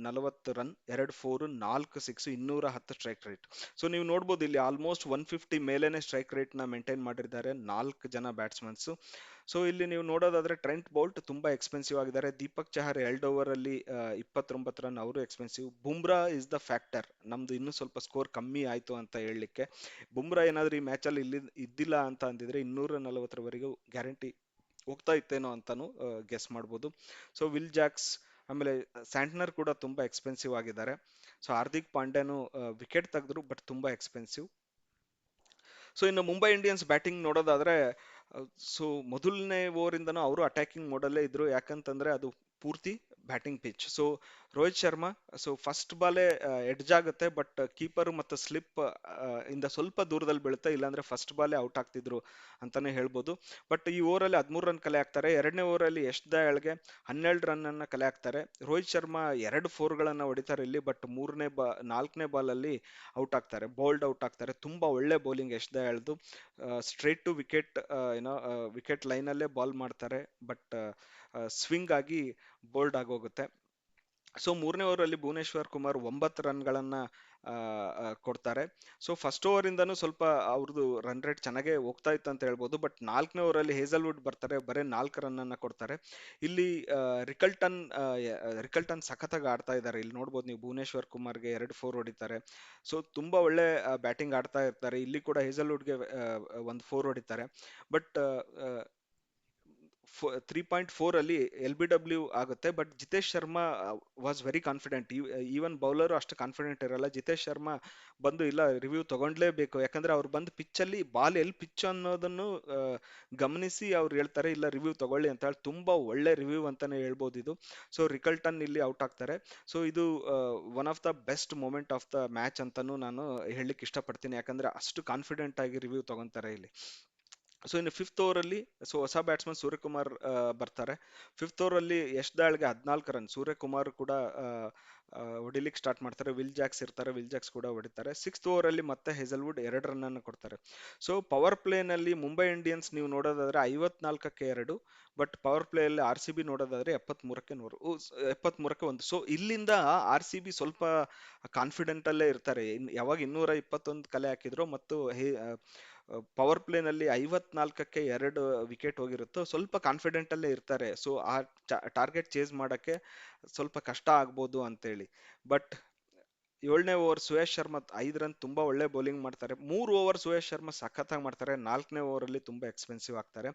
ನಲವತ್ತು ರನ್ ಎರಡು ಫೋರು ನಾಲ್ಕು ಸಿಕ್ಸ್ ಇನ್ನೂರ ಹತ್ತು ಸ್ಟ್ರೈಕ್ ರೇಟ್ ಸೊ ನೀವು ನೋಡ್ಬೋದು ಇಲ್ಲಿ ಆಲ್ಮೋಸ್ಟ್ ಒನ್ ಫಿಫ್ಟಿ ಮೇಲೇನೆ ಸ್ಟ್ರೈಕ್ ರೇಟ್ನ ಮೇಂಟೈನ್ ಮಾಡಿದ್ದಾರೆ ನಾಲ್ಕು ಜನ ಬ್ಯಾಟ್ಸ್ಮನ್ಸು ಸೊ. ಇಲ್ಲಿ ನೀವು ನೋಡೋದಾದ್ರೆ ಟ್ರೆಂಟ್ ಬೋಲ್ಟ್ ತುಂಬಾ ಎಕ್ಸ್ಪೆನ್ಸಿವ್ ಆಗಿದ್ದಾರೆ. ದೀಪಕ್ ಚಹರ್ ಎರಡು ಓವರ್ ಅಲ್ಲಿ ಇಪ್ಪತ್ತೊಂಬತ್ತು ರನ್ ಅವರು expensive Bumrah is the factor ನಮ್ದು ಇನ್ನೂ ಸ್ವಲ್ಪ ಸ್ಕೋರ್ ಕಮ್ಮಿ ಆಯ್ತು ಅಂತ ಹೇಳಲಿಕ್ಕೆ. ಬುಮ್ರಾ ಏನಾದ್ರೂ ಈ ಮ್ಯಾಚಲ್ಲಿ ಇಲ್ಲಿ ಇದ್ದಿಲ್ಲ ಅಂತ ಅಂದಿದ್ರೆ ಇನ್ನೂರ ನಲವತ್ತರವರೆಗೂ ಗ್ಯಾರಂಟಿ ಹೋಗ್ತಾ ಇತ್ತೇನೋ ಅಂತಾನು ಗೆಸ್ ಮಾಡ್ಬೋದು. ಸೊ ವಿಲ್ ಜಾಕ್ಸ್ ಆಮೇಲೆ ಸ್ಯಾಂಟ್ನರ್ ಕೂಡ ತುಂಬಾ ಎಕ್ಸ್ಪೆನ್ಸಿವ್ ಆಗಿದ್ದಾರೆ. ಸೊ ಹಾರ್ದಿಕ್ ಪಾಂಡ್ಯನು ವಿಕೆಟ್ ತೆಗೆದ್ರು ಬಟ್ ತುಂಬಾ ಎಕ್ಸ್ಪೆನ್ಸಿವ್ ಸೊ ಇನ್ನು ಮುಂಬೈ ಇಂಡಿಯನ್ಸ್ ಬ್ಯಾಟಿಂಗ್ ನೋಡೋದಾದ್ರೆ ಸೊ ಮೊದಲನೇ ಓವರಿಂದನೂ ಅವರು ಅಟ್ಯಾಕಿಂಗ್ ಮೋಡಲ್ಲೇ ಇದ್ರು. ಯಾಕಂತಂದ್ರೆ ಅದು ಪೂರ್ತಿ batting pitch so Rohit Sharma so first ಬಾಲೇ edge ಆಗುತ್ತೆ ಬಟ್ ಕೀಪರ್ ಮತ್ತು ಸ್ಲಿಪ್ ಇಂದ ಸ್ವಲ್ಪ ದೂರದಲ್ಲಿ ಬೀಳುತ್ತೆ, ಇಲ್ಲಾಂದ್ರೆ ಫಸ್ಟ್ ಬಾಲೇ ಔಟ್ ಆಗ್ತಿದ್ರು ಅಂತಾನೆ ಹೇಳ್ಬೋದು. ಬಟ್ ಈ ಓವರಲ್ಲಿ ಹದಿಮೂರು ರನ್ ಕಲೆ ಹಾಕ್ತಾರೆ, ಎರಡನೇ ಓವರಲ್ಲಿ ಯಶ್ ದಯಾಳ್ಗೆ ಹನ್ನೆರಡು ರನ್ ಅನ್ನ ಕಲೆ ಹಾಕ್ತಾರೆ. ರೋಹಿತ್ ಶರ್ಮಾ ಎರಡು ಫೋರ್ಗಳನ್ನ ಹೊಡಿತಾರೆ ಇಲ್ಲಿ ಬಟ್ ಮೂರನೇ ಬಾ, ನಾಲ್ಕನೇ ಬಾಲಲ್ಲಿ ಔಟ್ ಆಗ್ತಾರೆ ಬೋಲ್ಡ್ ಔಟ್ ಆಗ್ತಾರೆ. ತುಂಬಾ ಒಳ್ಳೆ ಬೌಲಿಂಗ್ ಯಶ್ ದಯಾಳ್ದು ಸ್ಟ್ರೇಟ್ ಟು ವಿಕೆಟ್ ಏನೋ ವಿಕೆಟ್ ಲೈನಲ್ಲೇ ಬಾಲ್ ಮಾಡ್ತಾರೆ ಬಟ್ ಸ್ವಿಂಗ್ ಆಗಿ ಬೋಲ್ಡ್ ಆಗೋಗುತ್ತೆ. ಸೊ ಮೂರನೇ ಅಲ್ಲಿ ಭುವನೇಶ್ವರ್ ಕುಮಾರ್ ಒಂಬತ್ತು ರನ್ಗಳನ್ನ ಕೊಡ್ತಾರೆ. ಸೊ ಫಸ್ಟ್ ಓವರ್ ಇಂದನು ಸ್ವಲ್ಪ ಅವ್ರದ್ದು ರನ್ ರೇಟ್ ಚೆನ್ನಾಗೇ ಹೋಗ್ತಾ ಇತ್ತು ಅಂತ ಹೇಳ್ಬೋದು. ಬಟ್ ನಾಲ್ಕನೇ ಓವರಲ್ಲಿ ಹೇಸಲ್ವುಡ್ ಬರ್ತಾರೆ, ಬರೀ ನಾಲ್ಕು ರನ್ ಅನ್ನ ಕೊಡ್ತಾರೆ. ಇಲ್ಲಿ ರಿಕಲ್ಟನ್ ರಿಕಲ್ಟನ್ ಸಖತ್ತಾಗಿ ಆಡ್ತಾ ಇದ್ದಾರೆ. ಇಲ್ಲಿ ನೋಡ್ಬೋದು ನೀವು ಭುವನೇಶ್ವರ್ ಕುಮಾರ್ಗೆ ಎರಡು ಫೋರ್ ಹೊಡಿತಾರೆ. ಸೊ ತುಂಬಾ ಒಳ್ಳೆ ಬ್ಯಾಟಿಂಗ್ ಆಡ್ತಾ ಇರ್ತಾರೆ. ಇಲ್ಲಿ ಕೂಡ ಹೇಸಲ್ವುಡ್ಗೆ ಒಂದು ಫೋರ್ ಹೊಡಿತಾರೆ. ಬಟ್ ತ್ರೀ ಪಾಯಿಂಟ್ ಫೋರ್ ಅಲ್ಲಿ ಎಲ್ ಬಿ ಡಬ್ಲ್ಯೂ ಆಗುತ್ತೆ but Jitesh Sharma was very confident even bowler ಅಷ್ಟು ಕಾನ್ಫಿಡೆಂಟ್ ಇರಲ್ಲ. ಜಿತೇಶ್ ಶರ್ಮಾ ಬಂದು ಇಲ್ಲ ರಿವ್ಯೂ ತಗೊಂಡ್ಲೇಬೇಕು. ಯಾಕಂದ್ರೆ ಅವ್ರು ಬಂದು ಪಿಚ್ ಅಲ್ಲಿ ಬಾಲ್ ಎಲ್ಲಿ ಪಿಚ್ ಅನ್ನೋದನ್ನು ಗಮನಿಸಿ ಅವ್ರು ಹೇಳ್ತಾರೆ, ಇಲ್ಲ ರಿವ್ಯೂ ತಗೊಳ್ಳಿ ಅಂತ ಹೇಳಿ. ತುಂಬಾ ಒಳ್ಳೆ ರಿವ್ಯೂ ಅಂತಾನೆ ಹೇಳ್ಬೋದು ಇದು. ಸೊ ರಿಕಲ್ಟನ್ ಇಲ್ಲಿ ಔಟ್ ಆಗ್ತಾರೆ. ಸೊ ಇದು one of the best moment of the match ಅಂತಾನು ನಾನು ಹೇಳಲಿಕ್ಕೆ ಇಷ್ಟಪಡ್ತೀನಿ. ಯಾಕಂದ್ರೆ ಅಷ್ಟು ಕಾನ್ಫಿಡೆಂಟ್ ಆಗಿ ರಿವ್ಯೂ ತಗೊಂತಾರೆ ಇಲ್ಲಿ. ಸೊ ಇನ್ನು ಫಿಫ್ತ್ ಓವರಲ್ಲಿ ಸೊ ಹೊಸ ಬ್ಯಾಟ್ಸ್ಮನ್ ಸೂರ್ಯಕುಮಾರ್ ಬರ್ತಾರೆ. ಫಿಫ್ತ್ ಓವರಲ್ಲಿ ಯಶ್ ದಾಳ್ಗೆ ಹದಿನಾಲ್ಕು ರನ್. ಸೂರ್ಯಕುಮಾರ್ ಕೂಡ ಹೊಡಿಲಿಕ್ಕೆ ಸ್ಟಾರ್ಟ್ ಮಾಡ್ತಾರೆ. ವಿಲ್ ಜಾಕ್ಸ್ ಇರ್ತಾರೆ. ವಿಲ್ ಜಾಕ್ಸ್ ಕೂಡ ಹೊಡಿತಾರೆ. ಸಿಕ್ಸ್ತ್ ಓವರಲ್ಲಿ ಮತ್ತೆ ಹೆಸಲ್ವುಡ್ ಎರಡು ರನ್ನನ್ನು ಕೊಡ್ತಾರೆ. ಸೊ ಪವರ್ ಪ್ಲೇನಲ್ಲಿ ಮುಂಬೈ ಇಂಡಿಯನ್ಸ್ ನೀವು ನೋಡೋದಾದ್ರೆ ಐವತ್ನಾಲ್ಕಕ್ಕೆ ಎರಡು ಬಟ್ ಪವರ್ ಪ್ಲೇಯಲ್ಲಿ ಆರ್ ಸಿ ಬಿ ನೋಡೋದಾದ್ರೆ ಎಪ್ಪತ್ಮೂರಕ್ಕೆ ನೂರು ಎಪ್ಪತ್ಮೂರಕ್ಕೆ ಒಂದು. ಸೊ ಇಲ್ಲಿಂದ ಆರ್ ಸಿ ಬಿ ಸ್ವಲ್ಪ ಕಾನ್ಫಿಡೆಂಟ್ ಅಲ್ಲೇ ಇರ್ತಾರೆ. ಯಾವಾಗ ಇನ್ನೂರ ಇಪ್ಪತ್ತೊಂದು ಕಲೆ ಹಾಕಿದ್ರು, ಮತ್ತು ಪವರ್ ಪ್ಲೇನಲ್ಲಿ ಐವತ್ನಾಲ್ಕಕ್ಕೆ ಎರಡು ವಿಕೆಟ್ ಹೋಗಿರುತ್ತೋ ಸ್ವಲ್ಪ ಕಾನ್ಫಿಡೆಂಟ್ ಅಲ್ಲೇ ಇರ್ತಾರೆ. ಸೊ ಆ ಟಾರ್ಗೆಟ್ ಚೇಸ್ ಮಾಡಕ್ಕೆ ಸ್ವಲ್ಪ ಕಷ್ಟ ಆಗ್ಬೋದು ಅಂತೇಳಿ. ಬಟ್ ಏಳನೇ ಓವರ್ ಸುಯೇಶ್ ಶರ್ಮಾ ಐದು ರನ್ ತುಂಬಾ ಒಳ್ಳೆ ಬೌಲಿಂಗ್ ಮಾಡ್ತಾರೆ. ಮೂರು ಓವರ್ ಸುಯೇಶ್ ಶರ್ಮಾ ಸಖತ್ತಾಗಿ ಮಾಡ್ತಾರೆ. ನಾಲ್ಕನೇ ಓವರಲ್ಲಿ ತುಂಬಾ ಎಕ್ಸ್ಪೆನ್ಸಿವ್ ಆಗ್ತಾರೆ.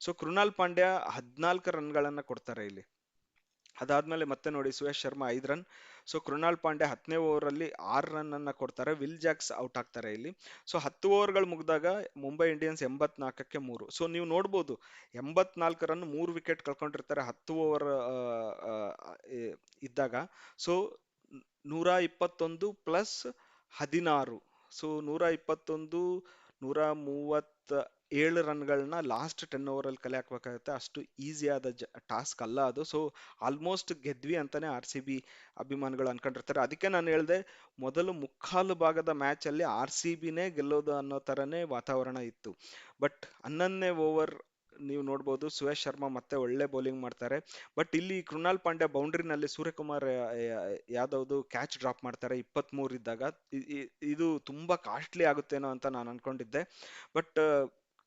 ಸೊ ಕೃಣಾಲ್ ಪಾಂಡ್ಯ ಹದಿನಾಲ್ಕು ರನ್ಗಳನ್ನು ಕೊಡ್ತಾರೆ ಇಲ್ಲಿ. ಅದಾದ್ಮೇಲೆ ಮತ್ತೆ ನೋಡಿ ಸುಯೇಶ್ ಶರ್ಮಾ ಐದು ರನ್. ಸೊ ಕೃಣಾಲ್ ಪಾಂಡೆ ಹತ್ತನೇ ಓವರಲ್ಲಿ ಆರು ರನ್ ಅನ್ನ ಕೊಡ್ತಾರೆ. ವಿಲ್ ಜಾಕ್ಸ್ ಔಟ್ ಆಗ್ತಾರೆ ಇಲ್ಲಿ. ಸೊ ಹತ್ತು ಓವರ್ಗಳು ಮುಗಿದಾಗ ಮುಂಬೈ ಇಂಡಿಯನ್ಸ್ ಎಂಬತ್ನಾಲ್ಕಕ್ಕೆ ಮೂರು. ಸೊ ನೀವು ನೋಡ್ಬೋದು ಎಂಬತ್ನಾಲ್ಕು ರನ್ ಮೂರು ವಿಕೆಟ್ ಕಳ್ಕೊಂಡಿರ್ತಾರೆ ಹತ್ತು ಓವರ್ ಇದ್ದಾಗ. ಸೊ ನೂರ ಇಪ್ಪತ್ತೊಂದು ಪ್ಲಸ್ ಹದಿನಾರು. ಸೊ ನೂರ ಇಪ್ಪತ್ತೊಂದು, ನೂರ ಮೂವತ್ತ ಏಳು ರನ್ಗಳನ್ನ ಲಾಸ್ಟ್ ಟೆನ್ ಓವರ್ ಅಲ್ಲಿ ಕಲೆ ಹಾಕ್ಬೇಕಾಗುತ್ತೆ. ಅಷ್ಟು ಈಸಿ ಆದ ಟಾಸ್ಕ್ ಅಲ್ಲ ಅದು. ಸೊ ಆಲ್ಮೋಸ್ಟ್ ಗೆದ್ವಿ ಅಂತಾನೆ ಆರ್ ಸಿ ಬಿ ಅಭಿಮಾನಿಗಳು ಅನ್ಕೊಂಡಿರ್ತಾರೆ. ಅದಕ್ಕೆ ನಾನು ಹೇಳ್ದೆ, ಮೊದಲು ಮುಕ್ಕಾಲು ಭಾಗದ ಮ್ಯಾಚ್ ಅಲ್ಲಿ ಆರ್ ಸಿ ಬಿನೇ ಗೆಲ್ಲೋದು ಅನ್ನೋ ತರನೇ ವಾತಾವರಣ ಇತ್ತು. ಬಟ್ ಹನ್ನೊಂದನೇ ಓವರ್ ನೀವು ನೋಡ್ಬೋದು, ಸುರೇಶ್ ಶರ್ಮಾ ಮತ್ತೆ ಒಳ್ಳೆ ಬೌಲಿಂಗ್ ಮಾಡ್ತಾರೆ. ಬಟ್ ಇಲ್ಲಿ ಕೃಣಾಲ್ ಪಾಂಡ್ಯ ಬೌಂಡ್ರಿನಲ್ಲಿ ಸೂರ್ಯಕುಮಾರ್ ಯಾದವ್ದು ಕ್ಯಾಚ್ ಡ್ರಾಪ್ ಮಾಡ್ತಾರೆ ಇಪ್ಪತ್ತ್ ಇದ್ದಾಗ. ಇದು ತುಂಬಾ ಕಾಸ್ಟ್ಲಿ ಆಗುತ್ತೇನೋ ಅಂತ ನಾನು ಅನ್ಕೊಂಡಿದ್ದೆ. ಬಟ್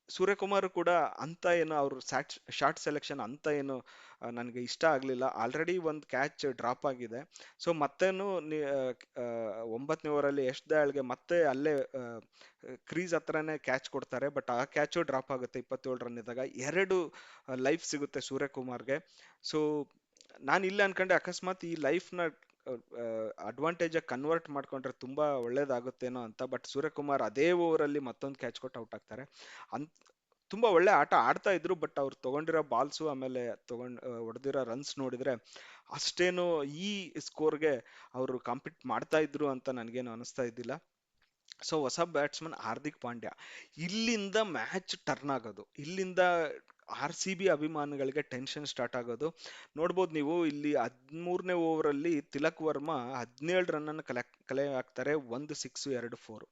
ಸೂರ್ಯಕುಮಾರ್ ಕೂಡ ಅಂತ ಏನು ಅವ್ರ ಸ್ಯಾಟ್ ಶಾರ್ಟ್ ಸೆಲೆಕ್ಷನ್ ಅಂತ ಏನು ನನಗೆ ಇಷ್ಟ ಆಗಲಿಲ್ಲ. ಆಲ್ರೆಡಿ ಒಂದು ಕ್ಯಾಚ್ ಡ್ರಾಪ್ ಆಗಿದೆ. ಸೊ ಮತ್ತೇನು ಒಂಬತ್ತನೇ ಓವರಲ್ಲಿ ಎಷ್ಟು ದಯಾಳ್ಗೆ ಮತ್ತೆ ಅಲ್ಲೇ ಕ್ರೀಸ್ ಹತ್ರನೇ ಕ್ಯಾಚ್ ಕೊಡ್ತಾರೆ. ಬಟ್ ಆ ಕ್ಯಾಚು ಡ್ರಾಪ್ ಆಗುತ್ತೆ ಇಪ್ಪತ್ತೇಳು ರನ್ ಇದ್ದಾಗ. ಎರಡು ಲೈಫ್ ಸಿಗುತ್ತೆ ಸೂರ್ಯಕುಮಾರ್ಗೆ. ಸೊ ನಾನು ಇಲ್ಲ ಅನ್ಕೊಂಡೆ. ಅಕಸ್ಮಾತ್ ಈ ಲೈಫ್ನ ಅಡ್ವಾಂಟೇಜ್ ಕನ್ವರ್ಟ್ ಮಾಡ್ಕೊಂಡ್ರೆ ತುಂಬಾ ಒಳ್ಳೇದಾಗುತ್ತೇನೋ ಅಂತ ಬಟ್ ಸೂರ್ಯಕುಮಾರ್ ಅದೇ ಓವರಲ್ಲಿ ಮತ್ತೊಂದು ಕ್ಯಾಚ್ ಕೊಟ್ಟು ಔಟ್ ಆಗ್ತಾರೆ. ಅಂತ, ತುಂಬಾ ಒಳ್ಳೆ ಆಟ ಆಡ್ತಾ ಇದ್ರು ಬಟ್ ಅವ್ರು ತಗೊಂಡಿರೋ ಬಾಲ್ಸು ಆಮೇಲೆ ತಗೊಂಡ್ ಹೊಡೆದಿರೋ ರನ್ಸ್ ನೋಡಿದ್ರೆ ಅಷ್ಟೇನು ಈ ಸ್ಕೋರ್ಗೆ ಅವರು ಕಾಂಪೀಟ್ ಮಾಡ್ತಾ ಇದ್ರು ಅಂತ ನನಗೇನು ಅನಿಸ್ತಾ ಇದ್ದಿಲ್ಲ. ಸೊ ಹೊಸ ಬ್ಯಾಟ್ಸ್ಮನ್ ಹಾರ್ದಿಕ್ ಪಾಂಡ್ಯ, ಇಲ್ಲಿಂದ ಮ್ಯಾಚ್ ಟರ್ನ್ ಆಗೋದು. ಇಲ್ಲಿಂದ ಆರ್ ಸಿ ಬಿ ಅಭಿಮಾನಿಗಳಿಗೆ ಟೆನ್ಷನ್ ಸ್ಟಾರ್ಟ್ ಆಗೋದು. ನೋಡ್ಬೋದು ನೀವು ಇಲ್ಲಿ ಹದಿಮೂರನೇ ಓವರ್ ಅಲ್ಲಿ ತಿಲಕ್ ವರ್ಮಾ ಹದಿನೇಳು ರನ್ ಅನ್ನು ಕಲೆ ಕಲೆ ಹಾಕ್ತಾರೆ, ಒಂದು, ಸಿಕ್ಸ್, ಎರಡು, ಫೋರ್.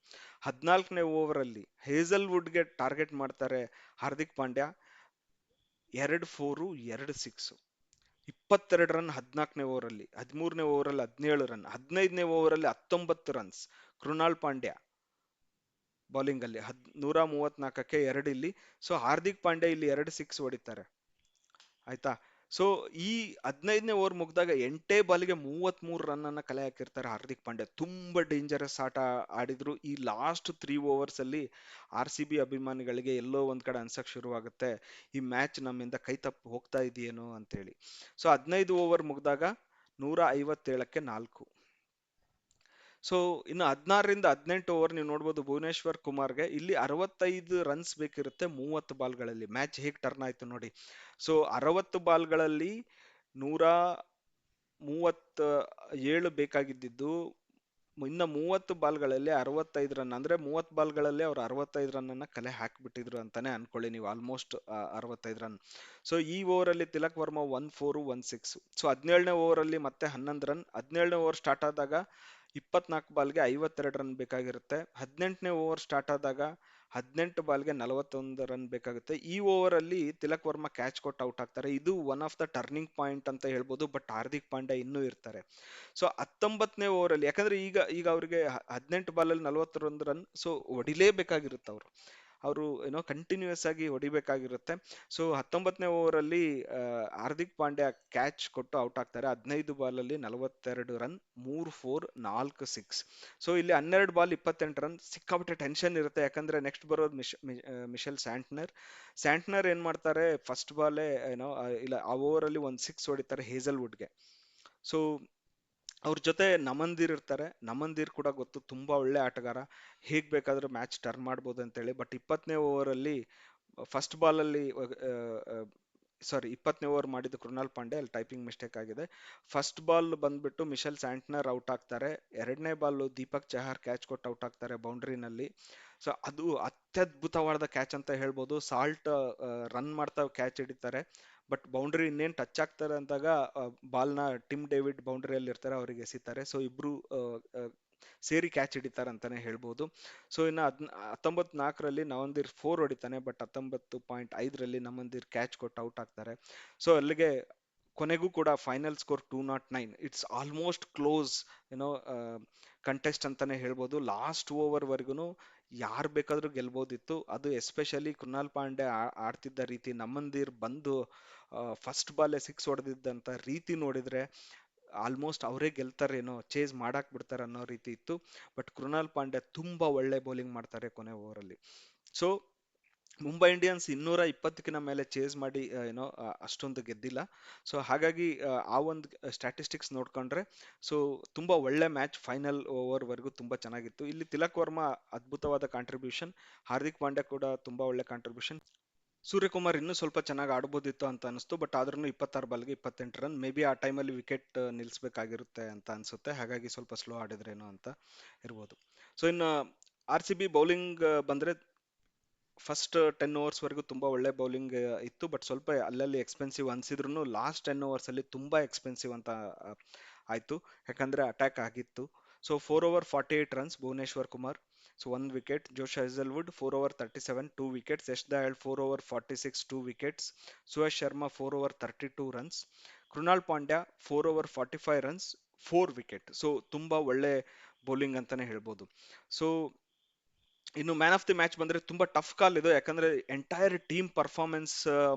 ಹದಿನಾಲ್ಕನೇ ಓವರ್ ಅಲ್ಲಿ ಹೇಸಲ್ ವುಡ್ಗೆ ಟಾರ್ಗೆಟ್ ಮಾಡ್ತಾರೆ ಹಾರ್ದಿಕ್ ಪಾಂಡ್ಯ. ಎರಡು, ಫೋರು, ಎರಡು, ಸಿಕ್ಸ್. ಇಪ್ಪತ್ತೆರಡು ರನ್ ಹದಿನಾಲ್ಕನೇ ಓವರಲ್ಲಿ, ಹದಿಮೂರನೇ ಓವರಲ್ಲಿ ಹದಿನೇಳು ರನ್, ಹದಿನೈದನೇ ಓವರಲ್ಲಿ ಹತ್ತೊಂಬತ್ತು ರನ್ಸ್ ಕೃಣಾಲ್ ಪಾಂಡ್ಯ ಬೌಲಿಂಗ್ ಅಲ್ಲಿ ಹದ್ ನೂರ ಮೂವತ್ನಾಲ್ಕಕ್ಕೆ ಎರಡು ಇಲ್ಲಿ. ಸೊ ಹಾರ್ದಿಕ್ ಪಾಂಡೆ ಇಲ್ಲಿ ಎರಡು ಸಿಕ್ಸ್ ಹೊಡಿತಾರೆ. ಆಯ್ತಾ? ಸೊ ಈ ಹದಿನೈದನೇ ಓವರ್ ಮುಗಿದಾಗ ಎಂಟೇ ಬಾಲಿಗೆ ಮೂವತ್ತ್ ಮೂರು ರನ್ ಅನ್ನ ಕಲೆ ಹಾಕಿರ್ತಾರೆ ಹಾರ್ದಿಕ್ ಪಾಂಡೆ ತುಂಬಾ ಡೇಂಜರಸ್ ಆಟ ಆಡಿದ್ರು. ಈ ಲಾಸ್ಟ್ ತ್ರೀ ಓವರ್ಸ್ ಅಲ್ಲಿ ಆರ್ ಸಿ ಬಿ ಅಭಿಮಾನಿಗಳಿಗೆ ಎಲ್ಲೋ ಒಂದ್ ಕಡೆ ಅನ್ಸಕ್ ಶುರುವಾಗುತ್ತೆ. ಈ ಮ್ಯಾಚ್ ನಮ್ಮಿಂದ ಕೈ ತಪ್ಪು ಹೋಗ್ತಾ ಇದೆಯೇನೋ ಅಂತೇಳಿ. ಸೊ ಹದಿನೈದು ಓವರ್ ಮುಗಿದಾಗ ನೂರ ಐವತ್ತೇಳಕ್ಕೆ ನಾಲ್ಕು. ಸೊ ಇನ್ನು ಹದಿನಾರರಿಂದ ಹದಿನೆಂಟು ಓವರ್ ನೀವು ನೋಡ್ಬೋದು ಭುವನೇಶ್ವರ್ ಕುಮಾರ್ಗೆ ಇಲ್ಲಿ ಅರವತ್ತೈದು ರನ್ಸ್ ಬೇಕಿರುತ್ತೆ ಮೂವತ್ತು ಬಾಲ್ಗಳಲ್ಲಿ. ಮ್ಯಾಚ್ ಹೇಗೆ ಟರ್ನ್ ಆಯ್ತು ನೋಡಿ. ಸೊ ಅರವತ್ತು ಬಾಲ್ಗಳಲ್ಲಿ ನೂರ ಮೂವತ್ತ, ಏಳು ಬೇಕಾಗಿದ್ದಿದ್ದು. ಇನ್ನು ಮೂವತ್ತು ಬಾಲ್ಗಳಲ್ಲಿ ಅರವತ್ತೈದು ರನ್ ಅಂದ್ರೆ ಮೂವತ್ತು ಬಾಲ್ಗಳಲ್ಲಿ ಅವ್ರು ಅರವತ್ತೈದು ರನ್ನನ್ನು ಕಲೆ ಹಾಕಿಬಿಟ್ಟಿದ್ರು ಅಂತಲೇ ಅನ್ಕೊಳ್ಳಿ ನೀವು. ಆಲ್ಮೋಸ್ಟ್ ಅರವತ್ತೈದು ರನ್ ಸೊ ಈ ಓವರಲ್ಲಿ Tilak Varma one four one six so ಹದಿನೇಳನೇ ಓವರಲ್ಲಿ ಮತ್ತೆ ಹನ್ನೊಂದು ರನ್ ಹದಿನೇಳನೇ ಓವರ್ ಸ್ಟಾರ್ಟ್ ಆದಾಗ ಇಪ್ಪತ್ನಾಲ್ಕು ಬಾಲ್ಗೆ ಐವತ್ತೆರಡು ರನ್ ಬೇಕಾಗಿರುತ್ತೆ. ಹದಿನೆಂಟನೇ ಓವರ್ ಸ್ಟಾರ್ಟ್ ಆದಾಗ ಹದಿನೆಂಟು ಬಾಲ್ಗೆ ನಲವತ್ತೊಂದು ರನ್ ಬೇಕಾಗುತ್ತೆ. ಈ ಓವರ್ ಅಲ್ಲಿ ತಿಲಕ್ ವರ್ಮಾ ಕ್ಯಾಚ್ ಕೊಟ್ಟು ಔಟ್ ಆಗ್ತಾರೆ. ಇದು one of the turning point ಅಂತ ಹೇಳ್ಬೋದು, ಬಟ್ ಹಾರ್ದಿಕ್ ಪಾಂಡ್ಯ ಇನ್ನೂ ಇರ್ತಾರೆ. ಸೊ, ಹತ್ತೊಂಬತ್ತನೇ ಓವರ್ ಅಲ್ಲಿ ಯಾಕಂದ್ರೆ ಈಗ ಈಗ ಅವರಿಗೆ ಹದಿನೆಂಟು ಬಾಲಲ್ಲಿ ನಲವತ್ತೊಂದು ರನ್, ಸೊ, ಹೊಡಿಲೇಬೇಕಾಗಿರುತ್ತೆ ಅವರು. ಅವರು ಏನೋ ಕಂಟಿನ್ಯೂಸ್ ಆಗಿ ಹೊಡಿಬೇಕಾಗಿರುತ್ತೆ. ಸೊ ಹತ್ತೊಂಬತ್ತನೇ ಓವರ್ ಅಲ್ಲಿ ಹಾರ್ದಿಕ್ ಪಾಂಡ್ಯ ಕ್ಯಾಚ್ ಕೊಟ್ಟು ಔಟ್ ಆಗ್ತಾರೆ. ಹದಿನೈದು ಬಾಲಲ್ಲಿ ನಲವತ್ತೆರಡು ರನ್ ಮೂರು ಫೋರ್ ನಾಲ್ಕು ಸಿಕ್ಸ್ ಸೊ ಇಲ್ಲಿ ಹನ್ನೆರಡು ಬಾಲ್ ಇಪ್ಪತ್ತೆಂಟು ರನ್ ಸಿಕ್ಕಾಪಟ್ಟೆ ಟೆನ್ಷನ್ ಇರುತ್ತೆ. ಯಾಕಂದ್ರೆ ನೆಕ್ಸ್ಟ್ ಬರೋದು ಮಿಶ್ ಮಿಶೆಲ್ ಸ್ಯಾಂಟ್ನರ್. ಸ್ಯಾಂಟ್ನರ್ ಏನ್ ಮಾಡ್ತಾರೆ? ಫಸ್ಟ್ ಬಾಲೇ ಏನೋ ಇಲ್ಲ, ಆ ಓವರ್ ಅಲ್ಲಿ ಒಂದು ಸಿಕ್ಸ್ ಹೊಡಿತಾರೆ ಹೇಸಲ್ವುಡ್ಗೆ ಸೊ ಅವ್ರ ಜೊತೆ ನಮಂದಿರ್ ಇರ್ತಾರೆ. ನಮಂದಿರ್ ಕೂಡ ಗೊತ್ತು, ತುಂಬಾ ಒಳ್ಳೆ ಆಟಗಾರ. ಹೇಗ್ ಬೇಕಾದ್ರೂ ಮ್ಯಾಚ್ ಟರ್ನ್ ಮಾಡ್ಬೋದು ಅಂತೇಳಿ. ಬಟ್ ಇಪ್ಪತ್ತನೇ ಓವರ್ ಅಲ್ಲಿ ಫಸ್ಟ್ ಬಾಲ್ ಅಲ್ಲಿ ಸಾರಿ ಇಪ್ಪತ್ತನೇ ಓವರ್ ಮಾಡಿದ್ದು ಕೃಣಾಲ್ ಪಾಂಡೆ. ಅಲ್ಲಿ ಟೈಪಿಂಗ್ ಮಿಸ್ಟೇಕ್ ಆಗಿದೆ. ಫಸ್ಟ್ ಬಾಲ್ ಬಂದ್ಬಿಟ್ಟು ಮಿಶೆಲ್ ಸ್ಯಾಂಟ್ನರ್ ಔಟ್ ಆಗ್ತಾರೆ. ಎರಡನೇ ಬಾಲ್ ದೀಪಕ್ ಚಹಾರ್ ಕ್ಯಾಚ್ ಕೊಟ್ಟು ಔಟ್ ಆಗ್ತಾರೆ ಬೌಂಡ್ರಿನಲ್ಲಿ ಸೊ ಅದು ಅತ್ಯದ್ಭುತವಾದ ಕ್ಯಾಚ್ ಅಂತ ಹೇಳ್ಬೋದು. ಸಾಲ್ಟ್ ರನ್ ಮಾಡ್ತಾ ಕ್ಯಾಚ್ ಹಿಡಿತಾರೆ. ಬಟ್ ಬೌಂಡ್ರಿ ಇನ್ನೇನು ಟಚ್ ಆಗ್ತಾರೆ ಅಂದಾಗ ಬಾಲ್ನ ಟಿಮ್ ಡೇವಿಡ್ ಬೌಂಡ್ರಿಯಲ್ಲಿ ಇರ್ತಾರೆ, ಅವರಿಗೆ ಎಸಿತಾರೆ. ಸೊ, ಇಬ್ರು ಸೇರಿ ಕ್ಯಾಚ್ ಹಿಡಿತಾರೆ ಅಂತಾನೆ ಹೇಳ್ಬೋದು. ಸೊ, ಇನ್ನು ಹದ್ ಹತ್ತೊಂಬತ್ ನಾಲ್ಕರಲ್ಲಿ ನವಂದಿರ್ ಫೋರ್ ಹೊಡಿತಾನೆ, ಬಟ್ ಹತ್ತೊಂಬತ್ತು ಪಾಯಿಂಟ್ ಐದರಲ್ಲಿ ನಮಂದಿರ್ ಕ್ಯಾಚ್ ಕೊಟ್ಟು ಔಟ್ ಆಗ್ತಾರೆ. ಸೊ, ಅಲ್ಲಿಗೆ ಕೊನೆಗೂ ಕೂಡ final score two naught nine it's almost close ಏನೋ ಕಂಟೆಸ್ಟ್ ಅಂತಾನೆ ಹೇಳ್ಬೋದು. ಲಾಸ್ಟ್ ಓವರ್ವರೆಗೂ ಯಾರು ಬೇಕಾದರೂ ಗೆಲ್ಬೋದಿತ್ತು. ಅದು ಎಸ್ಪೆಷಲಿ ಕೃಣಾಲ್ ಪಾಂಡೆ ಆಡ್ತಿದ್ದ ರೀತಿ ನಮ್ಮಂದಿರ್ ಬಂದು ಫಸ್ಟ್ ಬಾಲ್ ಸಿಕ್ಸ್ ಹೊಡೆದಿದ್ದಂತ ರೀತಿ ನೋಡಿದ್ರೆ ಆಲ್ಮೋಸ್ಟ್ ಅವರೇ ಗೆಲ್ತಾರೇನೋ ಚೇಸ್ ಮಾಡಾಕ್ ಬಿಡ್ತಾರೆ ಅನ್ನೋ ರೀತಿ ಇತ್ತು. ಬಟ್ ಕೃಣಾಲ್ ಪಾಂಡೆ ತುಂಬಾ ಒಳ್ಳೆ ಬೌಲಿಂಗ್ ಮಾಡ್ತಾರೆ ಕೊನೆ ಓವರ್ ಅಲ್ಲಿ. ಸೊ ಮುಂಬೈ ಇಂಡಿಯನ್ಸ್ ಇನ್ನೂರ ಇಪ್ಪತ್ತಕ್ಕಿನ ಮೇಲೆ ಚೇಸ್ ಮಾಡಿ ಏನೋ ಅಷ್ಟೊಂದು ಗೆದ್ದಿಲ್ಲ. ಸೊ ಹಾಗಾಗಿ, ಆ ಒಂದು ಸ್ಟ್ಯಾಟಿಸ್ಟಿಕ್ಸ್ ನೋಡ್ಕೊಂಡ್ರೆ ಸೊ ತುಂಬ ಒಳ್ಳೆ ಮ್ಯಾಚ್ ಫೈನಲ್ ಓವರ್ವರೆಗೂ ತುಂಬ ತುಂಬಾ ಚೆನ್ನಾಗಿತ್ತು. ಇಲ್ಲಿ ತಿಲಕ್ ವರ್ಮಾ ಅದ್ಭುತವಾದ ಕಾಂಟ್ರಿಬ್ಯೂಷನ್ ಹಾರ್ದಿಕ್ ಪಾಂಡ್ಯ ಕೂಡ ತುಂಬ ಒಳ್ಳೆ ಕಾಂಟ್ರಿಬ್ಯೂಷನ್ ಸೂರ್ಯಕುಮಾರ್ ಇನ್ನೂ ಸ್ವಲ್ಪ ಚೆನ್ನಾಗಿ ಆಡ್ಬೋದಿತ್ತು ಅಂತ ಅನಿಸ್ತು ಬಟ್ ಆದ್ರೂ ಇಪ್ಪತ್ತಾರು ಬಾಲ್ಗೆ ಇಪ್ಪತ್ತೆಂಟು ರನ್ ಮೇ ಬಿ ಆ ಟೈಮಲ್ಲಿ ವಿಕೆಟ್ ನಿಲ್ಲಿಸಬೇಕಾಗಿರುತ್ತೆ ಅಂತ ಅನ್ಸುತ್ತೆ. ಹಾಗಾಗಿ ಸ್ವಲ್ಪ ಸ್ಲೋ ಆಡಿದ್ರೇನೋ ಅಂತ ಇರ್ಬೋದು. ಸೊ ಇನ್ನು ಆರ್ ಸಿ ಬಿ ಬೌಲಿಂಗ್ ಬಂದ್ರೆ ಫಸ್ಟ್ ಟೆನ್ ಓವರ್ಸ್ ವರೆಗೂ ತುಂಬಾ ಒಳ್ಳೆ ಬೌಲಿಂಗ್ ಇತ್ತು. ಬಟ್ ಸ್ವಲ್ಪ ಅಲ್ಲಲ್ಲಿ ಎಕ್ಸ್ಪೆನ್ಸಿವ್ ಅನ್ಸಿದ್ರು ಲಾಸ್ಟ್ ಟೆನ್ ಓವರ್ಸ್ ಅಲ್ಲಿ ತುಂಬಾ ಎಕ್ಸ್ಪೆನ್ಸಿವ್ ಅಂತ ಆಯಿತು. ಯಾಕಂದ್ರೆ ಅಟ್ಯಾಕ್ ಆಗಿತ್ತು. So four over forty eight runs Bhuvneshwar Kumar. So one wicket Josh Hazlewood four over thirty seven two wickets Yash Dayal four over forty six two wickets Suyash Sharma four over thirty two runs Krunal Pandya four over forty five runs four wicket so ತುಂಬಾ ಒಳ್ಳೆ bowling ಅಂತಾನೆ ಹೇಳ್ಬೋದು. So ಇನ್ನು man of the match ಬಂದ್ರೆ ತುಂಬಾ tough ಕಾಲ್ ಇದು. ಯಾಕಂದ್ರೆ entire team performance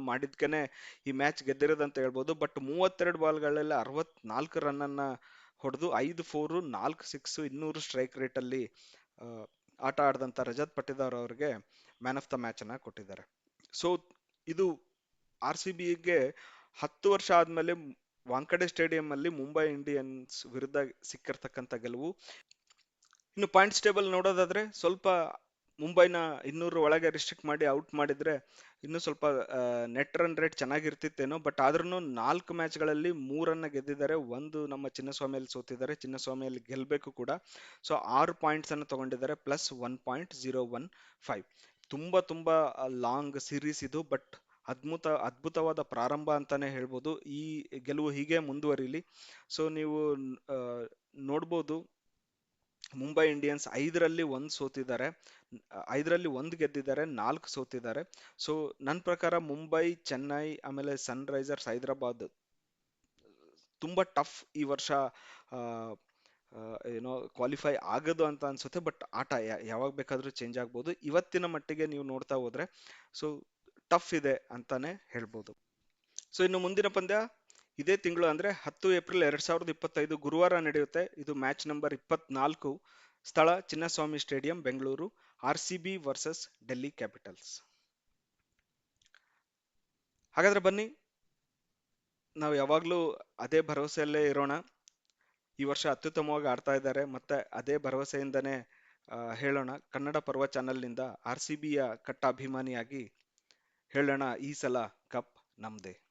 ಮಾಡಿದ್ಕೇನೆ ಈ ಮ್ಯಾಚ್ ಗೆದ್ದಿರೋದಂತ ಹೇಳ್ಬೋದು. ಬಟ್ ಮೂವತ್ತೆರಡು ಬಾಲ್ಗಳಲ್ಲಿ ಅರವತ್ನಾಲ್ಕು ರನ್ ಅನ್ನ ಹೊಡೆದು ಐದು ಫೋರು ನಾಲ್ಕು ಸಿಕ್ಸ್ ಇನ್ನೂರು ಸ್ಟ್ರೈಕ್ ರೇಟ್ ಅಲ್ಲಿ ಆಟ ಆಡಿದಂತ ರಜತ್ ಪಟ್ಟಿದಾರ್ ಅವರಿಗೆ ಮ್ಯಾನ್ ಆಫ್ ದ ಮ್ಯಾಚ್ ಅನ್ನ ಕೊಟ್ಟಿದ್ದಾರೆ. ಸೊ ಇದು ಆರ್ ಸಿ ಬಿಗೆ ಹತ್ತು ವರ್ಷ ಆದ್ಮೇಲೆ ವಾಂಕಡೆ ಸ್ಟೇಡಿಯಂ ಅಲ್ಲಿ ಮುಂಬೈ ಇಂಡಿಯನ್ಸ್ ವಿರುದ್ಧ ಸಿಕ್ಕಿರ್ತಕ್ಕಂಥ ಗೆಲುವು. ಇನ್ನು ಪಾಯಿಂಟ್ಸ್ ಟೇಬಲ್ ನೋಡೋದಾದ್ರೆ ಸ್ವಲ್ಪ ಮುಂಬೈನ ಇನ್ನೂರು ಒಳಗೆ ರಿಸ್ಟ್ರಿಕ್ಟ್ ಮಾಡಿ ಔಟ್ ಮಾಡಿದ್ರೆ ಇನ್ನೂ ಸ್ವಲ್ಪ ನೆಟ್ ರನ್ ರೇಟ್ ಚೆನ್ನಾಗಿರ್ತಿತ್ತೇನೋ ಬಟ್ ಆದ್ರೂ ನಾಲ್ಕು ಮ್ಯಾಚ್ಗಳಲ್ಲಿ ಮೂರನ್ನ ಗೆದ್ದಿದ್ದಾರೆ. ಒಂದು ನಮ್ಮ ಚಿನ್ನಸ್ವಾಮಿಯಲ್ಲಿ ಸೋತಿದ್ದಾರೆ. ಚಿನ್ನಸ್ವಾಮಿಯಲ್ಲಿ ಗೆಲ್ಲಬೇಕು ಕೂಡ. ಸೊ ಆರು ಪಾಯಿಂಟ್ಸ್ ಅನ್ನು ತಗೊಂಡಿದ್ದಾರೆ. Plus one point zero one five ತುಂಬಾ ತುಂಬಾ ಲಾಂಗ್ ಸೀರೀಸ್ ಇದು ಬಟ್ ಅದ್ಭುತ, ಅದ್ಭುತವಾದ ಪ್ರಾರಂಭ ಅಂತಾನೆ ಹೇಳ್ಬೋದು. ಈ ಗೆಲುವು ಹೀಗೆ ಮುಂದುವರಿಲಿ. ಸೊ ನೀವು ನೋಡ್ಬೋದು. ಮುಂಬೈ ಇಂಡಿಯನ್ಸ್ ಐದರಲ್ಲಿ ಒಂದು ಸೋತಿದ್ದಾರೆ ಐದರಲ್ಲಿ ಒಂದು ಗೆದ್ದಿದ್ದಾರೆ, ನಾಲ್ಕು ಸೋತಿದ್ದಾರೆ. ಸೊ ನನ್ನ ಪ್ರಕಾರ ಮುಂಬೈ, ಚೆನ್ನೈ, ಆಮೇಲೆ ಸನ್ ರೈಸರ್ಸ್ ಹೈದರಾಬಾದ್, ತುಂಬ ಟಫ್ ಈ ವರ್ಷ ಏನೋ ಕ್ವಾಲಿಫೈ ಆಗೋದು ಅಂತ ಅನ್ಸುತ್ತೆ, ಬಟ್ ಆಟ ಯಾವಾಗ ಬೇಕಾದ್ರೂ ಚೇಂಜ್ ಆಗ್ಬೋದು. ಇವತ್ತಿನ ಮಟ್ಟಿಗೆ ನೀವು ನೋಡ್ತಾ ಹೋದ್ರೆ, ಸೊ, ಟಫ್ ಇದೆ ಅಂತಾನೆ ಹೇಳ್ಬೋದು. ಸೊ ಇನ್ನು ಮುಂದಿನ ಪಂದ್ಯ? ಇದೇ ತಿಂಗಳು ಅಂದ್ರೆ ಹತ್ತು ಏಪ್ರಿಲ್ ಎರಡ್ ಸಾವಿರದ ಇಪ್ಪತ್ತೈದು ಗುರುವಾರ ನಡೆಯುತ್ತೆ. ಇದು ಮ್ಯಾಚ್ ನಂಬರ್ ಇಪ್ಪತ್ನಾಲ್ಕು. ಸ್ಥಳ Chinnaswamy stadium, Bengaluru. R C versus Delhi Capitals. ಹಾಗಾದ್ರೆ ಬನ್ನಿ, ನಾವು ಯಾವಾಗಲೂ ಅದೇ ಭರವಸೆಯಲ್ಲೇ ಇರೋಣ. ಈ ವರ್ಷ ಅತ್ಯುತ್ತಮವಾಗಿ ಆಡ್ತಾ ಇದ್ದಾರೆ. ಮತ್ತೆ ಅದೇ ಭರವಸೆಯಿಂದನೇ ಹೇಳೋಣ. ಕನ್ನಡ ಪರ್ವ ಚಾನೆಲ್ನಿಂದ ಆರ್ ಸಿ ಬಿಯ ಕಟ್ಟ ಅಭಿಮಾನಿಯಾಗಿ ಹೇಳೋಣ ಈ ಸಲ ಕಪ್ ನಮ್ದೇ.